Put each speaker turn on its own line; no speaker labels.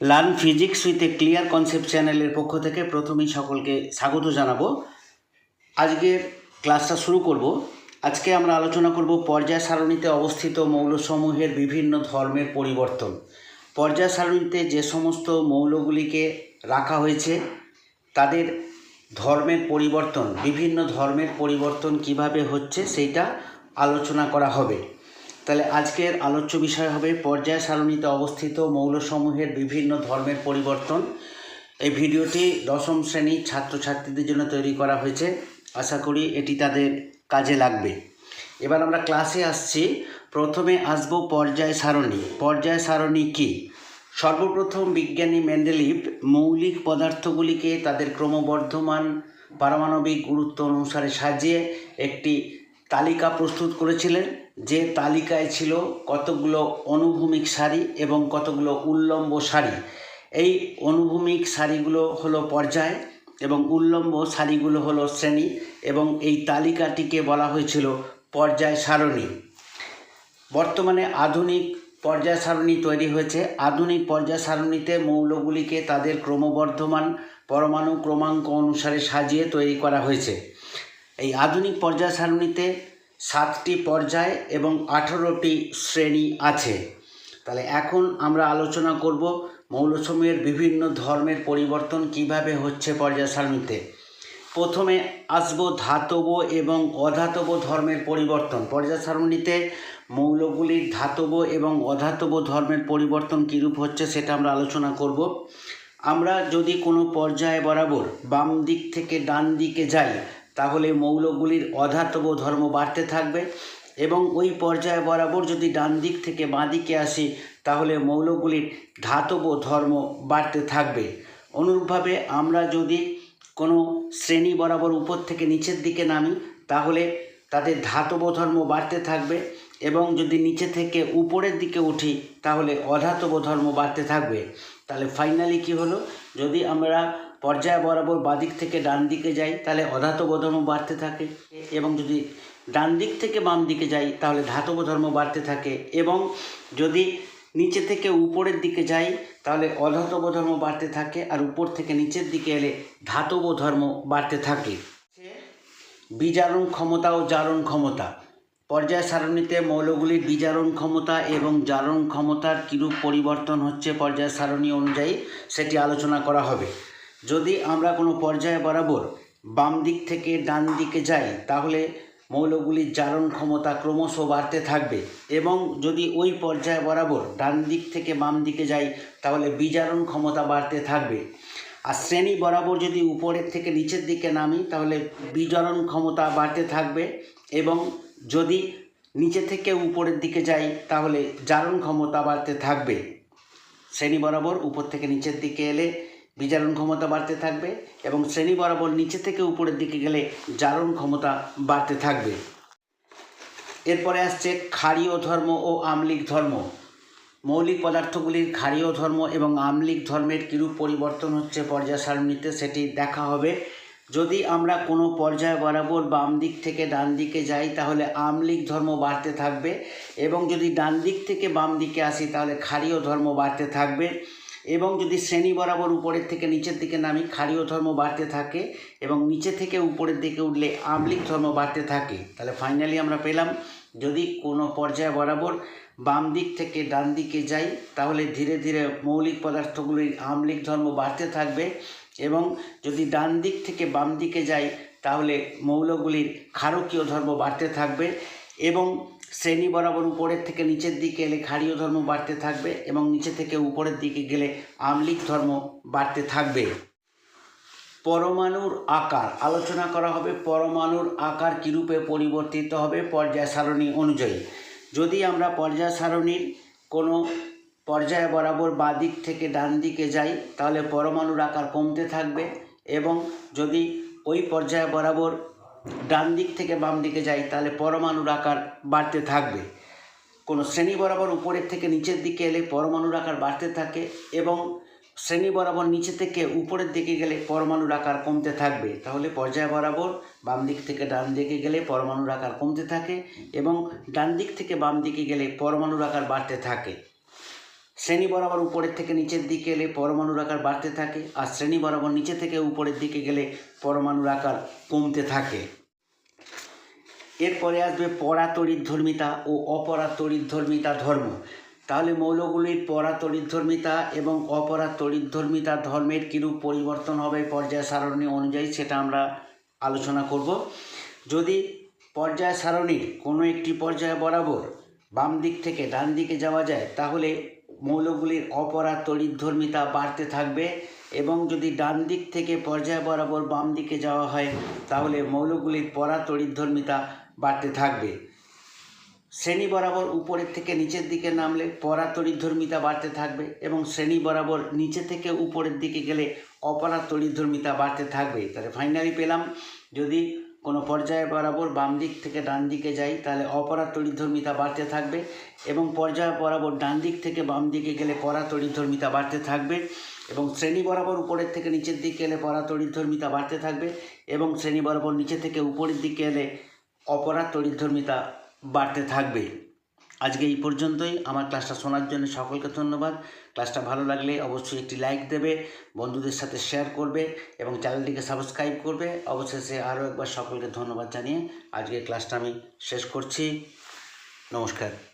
Learn physics with a clear concept চ্যানেলের পক্ষ থেকে প্রথমেই সকলকে স্বাগত জানাব। আজকের ক্লাসটা শুরু করব। আজকে আমরা আলোচনা করব পর্যায় সারণীতে অবস্থিত মৌলসমূহের বিভিন্ন ধর্মের পরিবর্তন। পর্যায় সারণীতে যে সমস্ত মৌলগুলিকে রাখা হয়েছে, তাদের ধর্মের পরিবর্তন, বিভিন্ন ধর্মের পরিবর্তন কীভাবে হচ্ছে সেইটা আলোচনা করা হবে। তাহলে আজকের আলোচ্য বিষয় হবে পর্যায় সারণীতে অবস্থিত মৌলসমূহের বিভিন্ন ধর্মের পরিবর্তন। এই ভিডিওটি দশম শ্রেণির ছাত্রছাত্রীদের জন্য তৈরি করা হয়েছে। আশা করি এটি তাদের কাজে লাগবে। এবার আমরা ক্লাসে আসছি। প্রথমে আসব পর্যায় সারণী। পর্যায় সারণী কী? সর্বপ্রথম বিজ্ঞানী মেন্ডেলিভ মৌলিক পদার্থগুলিকে তাদের ক্রমবর্ধমান পারমাণবিক গুরুত্ব অনুসারে সাজিয়ে একটি তালিকা প্রস্তুত করেছিলেন। যে তালিকায় ছিল কতগুলো অনুভূমিক সারি এবং কতগুলো উল্লম্ব সারি। এই অনুভূমিক সারিগুলো হলো পর্যায় এবং উল্লম্ব সারিগুলো হলো শ্রেণি এবং এই তালিকাটিকে বলা হয়েছিল পর্যায় সারণী। বর্তমানে আধুনিক পর্যায় সারণী তৈরি হয়েছে। আধুনিক পর্যায় সারণীতে মৌলগুলিকে তাদের ক্রমবর্ধমান পরমাণু ক্রমাঙ্ক অনুসারে সাজিয়ে তৈরি করা হয়েছে। এই আধুনিক পর্যায় সারণীতে সাতটি পর্যায় এবং আঠেরোটি শ্রেণি আছে। তাহলে এখন আমরা আলোচনা করব মৌলসমূহের বিভিন্ন ধর্মের পরিবর্তন কীভাবে হচ্ছে পর্যায় সারণীতে। প্রথমে আসব ধাতব এবং অধাতব ধর্মের পরিবর্তন। পর্যায় সারণীতে মৌলগুলির ধাতব এবং অধাতব ধর্মের পরিবর্তন কীরূপ হচ্ছে সেটা আমরা আলোচনা করব। আমরা যদি কোনো পর্যায় বরাবর বাম দিক থেকে ডান দিকে যাই তাহলে মৌলগুলির অধাতব ধর্ম বাড়তে থাকবে এবং ওই পর্যায় বরাবর যদি ডান দিক থেকে বাঁ দিকে আসি, তাহলে মৌলগুলির ধাতব ধর্ম বাড়তে থাকবে। অনুরূপভাবে আমরা যদি কোনো শ্রেণি বরাবর উপর থেকে নিচের দিকে নামি, তাহলে তাদের ধাতব ধর্ম বাড়তে থাকবে এবং যদি নিচে থেকে উপরের দিকে উঠি, তাহলে অধাতব ধর্ম বাড়তে থাকবে। তাহলে ফাইনালি কি হলো? যদি আমরা পর্যায় বরাবর বাদিক থেকে ডান দিকে যাই, তাহলে অধাতব ধর্ম বাড়তে থাকে এবং যদি ডান দিক থেকে বাম দিকে যাই, তাহলে ধাতব ধর্ম বাড়তে থাকে এবং যদি নিচে থেকে উপরের দিকে যাই, তাহলে অধাতব ধর্ম বাড়তে থাকে আর উপর থেকে নিচের দিকে এলে ধাতব ধর্ম বাড়তে থাকে। বিজারণ ক্ষমতা ও জারণ ক্ষমতা। পর্যায় সারণীতে মৌলগুলির বিজারণ ক্ষমতা এবং জারণ ক্ষমতার কীরূপ পরিবর্তন হচ্ছে পর্যায় সারণী অনুযায়ী, সেটি আলোচনা করা হবে। যদি আমরা কোনো পর্যায় বরাবর বাম দিক থেকে ডান দিকে যাই, তাহলে মৌলগুলির জারণ ক্ষমতা ক্রমশ বাড়তে থাকবে এবং যদি ওই পর্যায় বরাবর ডান দিক থেকে বাম দিকে যাই, তাহলে বিজারণ ক্ষমতা বাড়তে থাকবে। আর শ্রেণি বরাবর যদি উপরের থেকে নিচের দিকে নামি, তাহলে বিজারণ ক্ষমতা বাড়তে থাকবে এবং যদি নিচে থেকে উপরের দিকে যাই, তাহলে জারণ ক্ষমতা বাড়তে থাকবে। শ্রেণি বরাবর উপর থেকে নিচের দিকে এলে বিজারণ ক্ষমতা বাড়তে থাকবে এবং শ্রেণি বরাবর নিচে থেকে উপরের দিকে গেলে জারণ ক্ষমতা বাড়তে থাকবে। এরপরে আসছে ক্ষারীয় ধর্ম ও আম্লিক ধর্ম। মৌলিক পদার্থগুলির ক্ষারীয় ধর্ম এবং আম্লিক ধর্মের কীরূপ পরিবর্তন হচ্ছে পর্যায় সারণীতে সেটি দেখা হবে। যদি আমরা কোনো পর্যায় বরাবর বাম দিক থেকে ডান দিকে যাই, তাহলে আমলিক ধর্ম বাড়তে থাকবে এবং যদি ডান দিক থেকে বাম দিকে আসি, তাহলে ক্ষারীয় ধর্ম বাড়তে থাকবে। এবং যদি শ্রেণি বরাবর উপরের থেকে নিচের দিকে নামি, ক্ষারীয় ধর্ম বাড়তে থাকে এবং নিচে থেকে উপরের দিকে উঠলে আমলিক ধর্ম বাড়তে থাকে, তাহলে ফাইনালি আমরা পেলাম, যদি কোনো পর্যায় বরাবর বাম দিক থেকে ডান দিকে যাই, তাহলে ধীরে ধীরে মৌলিক পদার্থগুলির আমলিক ধর্ম বাড়তে থাকবে এবং যদি ডান দিক থেকে বাম দিকে যাই, তাহলে মৌলগুলির ক্ষারকীয় ধর্ম বাড়তে থাকবে এবং শ্রেণি বরাবর উপরের থেকে নিচের দিকে এলে ক্ষারীয় ধর্ম বাড়তে থাকবে এবং নিচে থেকে উপরের দিকে গেলে আমলিক ধর্ম বাড়তে থাকবে। পরমাণুর আকার। আলোচনা করা হবে পরমাণুর আকার কীরূপে পরিবর্তিত হবে পর্যায় সারণী অনুযায়ী। যদি আমরা পর্যায় সারণীর কোনো পর্যায় বরাবর বা দিক থেকে ডান দিকে যাই, তাহলে পরমাণুর আকার কমতে থাকবে এবং যদি ওই পর্যায় বরাবর ডান দিক থেকে বাম দিকে যাই, তাহলে পরমাণুর আকার বাড়তে থাকবে। কোনো শ্রেণি বরাবর উপরের থেকে নিচের দিকে এলে পরমাণুর আকার বাড়তে থাকে এবং শ্রেণি বরাবর নিচে থেকে উপরের দিকে গেলে পরমাণুর আকার কমতে থাকবে। তাহলে পর্যায় বরাবর বাম দিক থেকে ডান দিকে গেলে পরমাণুর আকার কমতে থাকে এবং ডান দিক থেকে বাম দিকে গেলে পরমাণুর আকার বাড়তে থাকে। শ্রেণি বরাবর উপরের থেকে নিচের দিকে এলে পরমাণুর আকার বাড়তে থাকে, আর শ্রেণি বরাবর নিচে থেকে উপরের দিকে গেলে পরমাণুর আকার কমতে থাকে। এরপরে আসবে পরাতড়িৎধর্মিতা ও অপরাতড়িৎধর্মিতা ধর্ম। তাহলে মৌলগুলির পরাতড়িৎধর্মিতা এবং অপরাতড়িৎধর্মিতা ধর্মের কীরূপ পরিবর্তন হবে পর্যায় সারণী অনুযায়ী সেটা আমরা আলোচনা করব। যদি পর্যায় সারণীর কোনো একটি পর্যায় বরাবর বাম দিক থেকে ডান দিকে যাওয়া যায়, তাহলে মৌলগুলির অপরাতড়িৎধর্মিতা বাড়তে থাকবে এবং যদি ডান দিক থেকে পর্যায় বরাবর বাম দিকে যাওয়া হয়, তাহলে মৌলগুলির পরা তড়িৎধর্মিতা বাড়তে থাকবে। শ্রেণি বরাবর উপরের থেকে নিচের দিকে নামলে পরা তড়িৎধর্মিতা বাড়তে থাকবে এবং শ্রেণি বরাবর নিচে থেকে উপরের দিকে গেলে অপরাতড়িৎধর্মিতা বাড়তে থাকবে। তাহলে ফাইনালি পেলাম, যদি কোনো পর্যায় বরাবর বাম দিক থেকে ডান দিকে যাই, তাহলে অপরা তড়িধর্মিতা বাড়তে থাকবে এবং পর্যায় বরাবর ডান দিক থেকে বাম দিকে গেলে পরা তড়িৎধর্মিতা বাড়তে থাকবে এবং শ্রেণি বরাবর উপরের থেকে নিচের দিকে এলে পরা তড়িৎধর্মিতা বাড়তে থাকবে এবং শ্রেণি বরাবর নিচে থেকে উপরের দিকে এলে অপরা তড়িৎধর্মিতা বাড়তে থাকবে। আজকে এই পর্যন্তই। আমার ক্লাসটা শোনার জন্য সকলকে ধন্যবাদ। ক্লাসটা ভালো লাগলে অবশ্যই একটি লাইক দেবে, বন্ধুদের সাথে শেয়ার করবে এবং চ্যানেলটিকে সাবস্ক্রাইব করবে। অবশেষে আরও একবার সকলকে ধন্যবাদ জানিয়ে আজকের ক্লাসটা আমি শেষ করছি। নমস্কার।